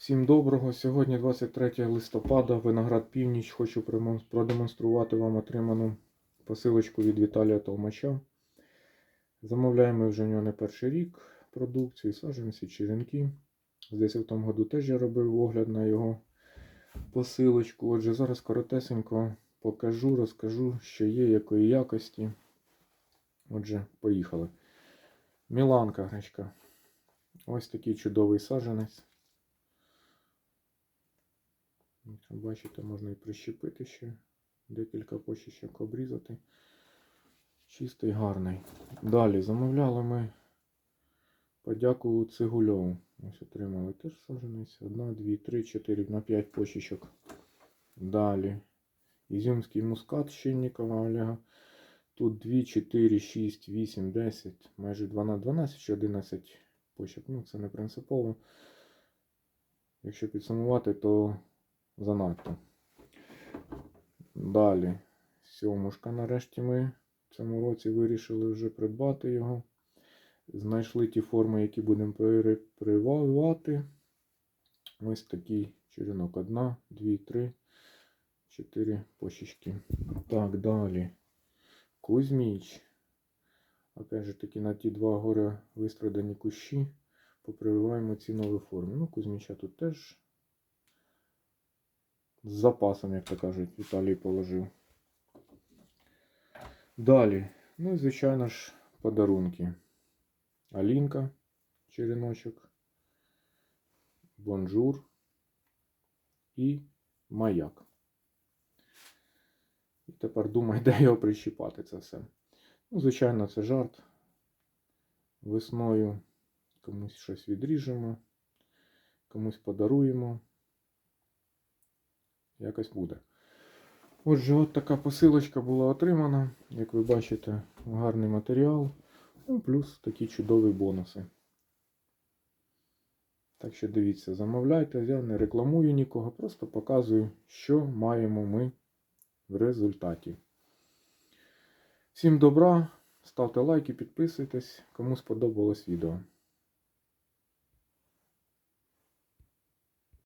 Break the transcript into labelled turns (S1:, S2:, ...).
S1: Всім доброго. Сьогодні 23 листопада, виноград північ. Хочу продемонструвати вам отриману посилочку від Віталія Толмача. Замовляємо вже в нього не перший рік продукцію, саджанці, черенки. Десь в тому году теж я робив огляд на його посилочку. Отже, зараз коротесенько покажу, розкажу, що є, якої якості. Отже, поїхали. Міланка гречка. Ось такий чудовий саджанець. Як Бачите, можна і прищепити ще декілька почечок обрізати. Чистий, гарний. Далі замовляли ми подяку Цигульову. Ось отримали теж саджанець. Одна, дві, три, чотири, на п'ять почечок. Далі. Ізюмський мускат Щенникова Олега. Тут 2, 4, 6, 8, 10, майже 12, 12 чи 11 почок. Ну, це не принципово. Якщо підсумувати, то занадто. Далі. Сьомушка нарешті ми в цьому році вирішили вже придбати його. Знайшли ті форми, які будемо перепрививати. Ось такий черенок. Одна, дві, три, чотири почечки. Так, далі. Кузьміч. Опять же таки на ті два горе вистрадані кущі. Попрививаємо ці нові форми. Ну, Кузьміча тут теж з запасом, як то кажуть, Віталій положив. Далі. Ну і, звичайно ж, подарунки. Алінка, череночок, бонжур і маяк. І тепер думай, де його прищіпати це все. Ну, звичайно, це жарт. Весною комусь щось відріжемо, комусь подаруємо. Якось буде. Отже, от така посилочка була отримана. Як ви бачите, гарний матеріал. Ну, плюс такі чудові бонуси. Так що дивіться, замовляйте, я не рекламую нікого, просто показую, що маємо ми в результаті. Всім добра, ставте лайки, підписуйтесь, кому сподобалось відео.